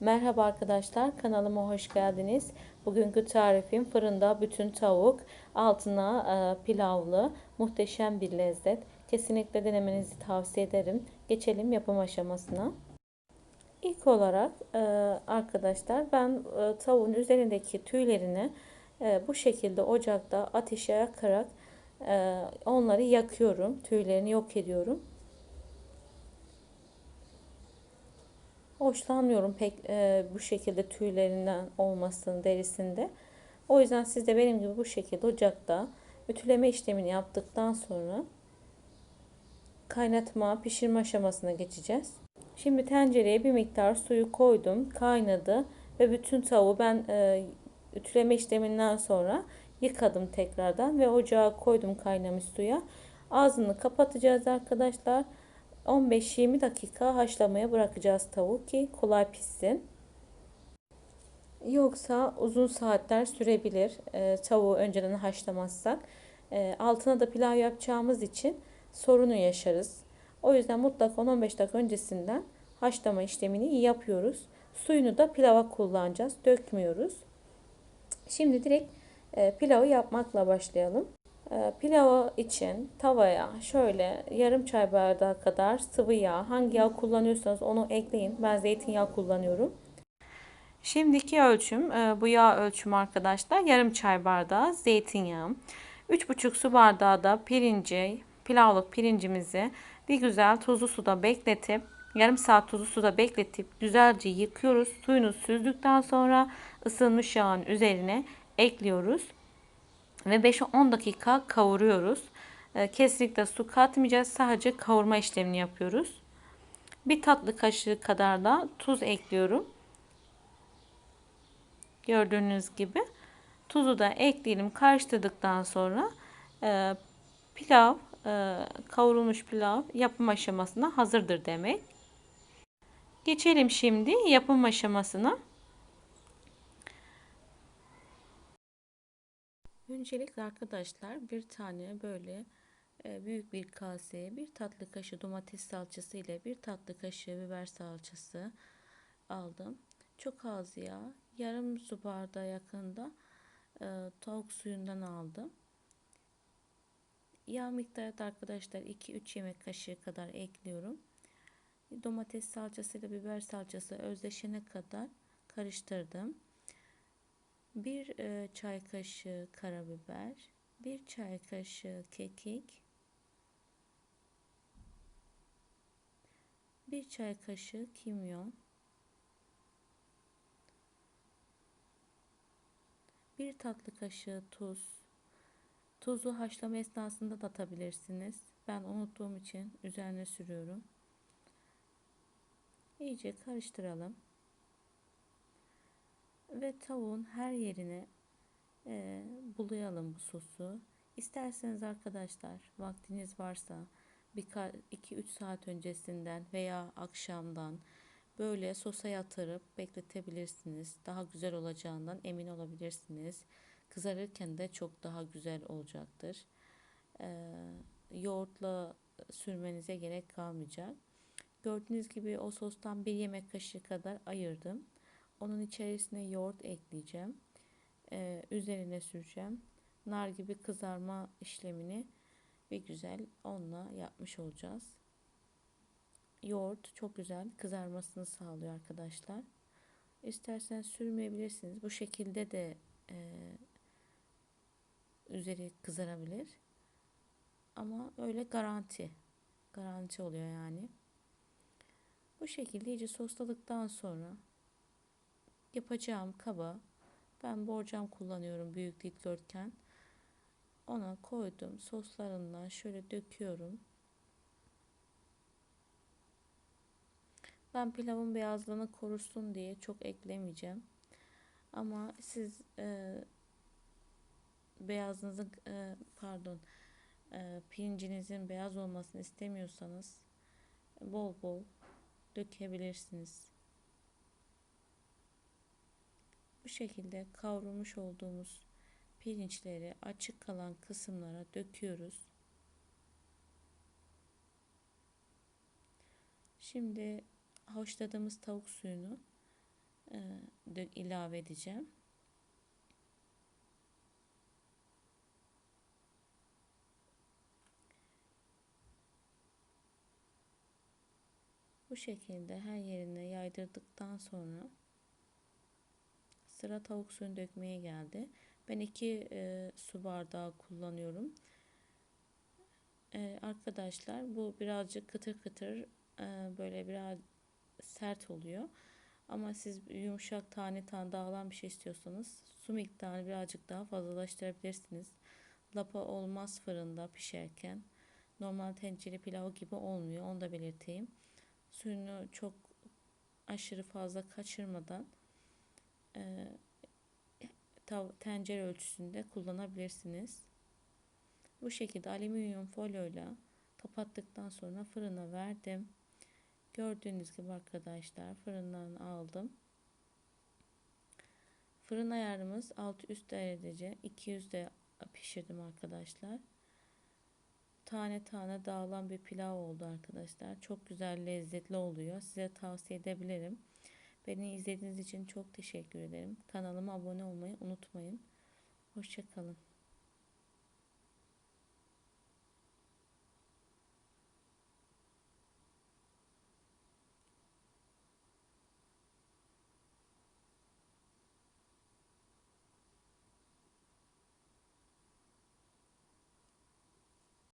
Merhaba arkadaşlar, kanalıma hoş geldiniz. Bugünkü tarifim fırında bütün tavuk, altına e, pilavlı, muhteşem bir lezzet. Kesinlikle denemenizi tavsiye ederim. Geçelim yapım aşamasına. İlk olarak e, arkadaşlar ben e, tavuğun üzerindeki tüylerini e, bu şekilde ocakta ateşe yakarak e, onları yakıyorum. Tüylerini yok ediyorum. Hoşlanmıyorum pek e, bu şekilde tüylerinden olmasını derisinde. O yüzden siz de benim gibi bu şekilde ocakta ütüleme işlemini yaptıktan sonra kaynatma, pişirme aşamasına geçeceğiz. Şimdi tencereye bir miktar suyu koydum, kaynadı ve bütün tavuğu ben e, ütüleme işleminden sonra yıkadım tekrardan ve ocağa koydum kaynamış suya. Ağzını kapatacağız arkadaşlar. 15-20 dakika haşlamaya bırakacağız tavuk ki kolay pişsin. Yoksa uzun saatler sürebilir e, tavuğu önceden haşlamazsak. E, altına da pilav yapacağımız için sorunu yaşarız. O yüzden mutlaka 10-15 dakika öncesinden haşlama işlemini yapıyoruz. Suyunu da pilava kullanacağız. Dökmüyoruz. Şimdi direkt e, pilavı yapmakla başlayalım. Ee, pilavı için tavaya şöyle yarım çay bardağı kadar sıvı yağ, hangi yağ kullanıyorsanız onu ekleyin. Ben zeytinyağı kullanıyorum. Şimdiki ölçüm, e, bu yağ ölçümü arkadaşlar yarım çay bardağı zeytinyağı. 3,5 su bardağı da pirinci, pilavlık pirincimizi bir güzel tuzlu suda bekletip yarım saat tuzlu suda bekletip güzelce yıkıyoruz. Suyunu süzdükten sonra ısınmış yağın üzerine ekliyoruz ve 5-10 dakika kavuruyoruz. Ee, kesinlikle su katmayacağız. Sadece kavurma işlemini yapıyoruz. Bir tatlı kaşığı kadar da tuz ekliyorum. Gördüğünüz gibi. Tuzu da ekleyelim. Karıştırdıktan sonra e, pilav, e, kavrulmuş pilav yapım aşamasına hazırdır demek. Geçelim şimdi yapım aşamasına. Öncelikle arkadaşlar bir tane böyle e, büyük bir kaseye bir tatlı kaşığı domates salçası ile bir tatlı kaşığı biber salçası aldım. Çok az yağ, yarım su bardağı yakında e, tavuk suyundan aldım. Yağ miktarı da arkadaşlar 2-3 yemek kaşığı kadar ekliyorum. Domates salçası ile biber salçası özleşene kadar karıştırdım. 1 e, çay kaşığı karabiber, 1 çay kaşığı kekik, 1 çay kaşığı kimyon, 1 tatlı kaşığı tuz. Tuzu haşlama esnasında da atabilirsiniz. Ben unuttuğum için üzerine sürüyorum. İyice karıştıralım ve tavuğun her yerine e, bulayalım bu sosu. İsterseniz arkadaşlar vaktiniz varsa bir 2-3 saat öncesinden veya akşamdan böyle sosa yatırıp bekletebilirsiniz. Daha güzel olacağından emin olabilirsiniz. Kızarırken de çok daha güzel olacaktır. Ee, yoğurtla sürmenize gerek kalmayacak. Gördüğünüz gibi o sostan bir yemek kaşığı kadar ayırdım. Onun içerisine yoğurt ekleyeceğim. Ee, üzerine süreceğim. Nar gibi kızarma işlemini bir güzel onunla yapmış olacağız. Yoğurt çok güzel kızarmasını sağlıyor arkadaşlar. İsterseniz sürmeyebilirsiniz. Bu şekilde de e, üzeri kızarabilir. Ama öyle garanti. Garanti oluyor yani. Bu şekilde iyice sosladıktan sonra yapacağım kaba ben borcam kullanıyorum büyük dikdörtgen. Ona koydum. Soslarından şöyle döküyorum. Ben pilavın beyazlığını korusun diye çok eklemeyeceğim. Ama siz e, beyazınızın e, pardon e, pirincinizin beyaz olmasını istemiyorsanız bol bol dökebilirsiniz. Bu şekilde kavrulmuş olduğumuz pirinçleri açık kalan kısımlara döküyoruz. Şimdi haşladığımız tavuk suyunu e, ilave edeceğim. Bu şekilde her yerine yaydırdıktan sonra sıra tavuk suyunu dökmeye geldi. Ben iki e, su bardağı kullanıyorum. E, arkadaşlar bu birazcık kıtır kıtır e, böyle biraz sert oluyor. Ama siz yumuşak tane tane dağılan bir şey istiyorsanız su miktarını birazcık daha fazlalaştırabilirsiniz. Lapa olmaz fırında pişerken. Normal tencere pilavı gibi olmuyor. Onu da belirteyim. Suyunu çok aşırı fazla kaçırmadan e, tencere ölçüsünde kullanabilirsiniz. Bu şekilde alüminyum folyoyla kapattıktan sonra fırına verdim. Gördüğünüz gibi arkadaşlar fırından aldım. Fırın ayarımız alt üst derece 200'de pişirdim arkadaşlar. Tane tane dağılan bir pilav oldu arkadaşlar. Çok güzel lezzetli oluyor. Size tavsiye edebilirim. Beni izlediğiniz için çok teşekkür ederim. Kanalıma abone olmayı unutmayın. Hoşçakalın.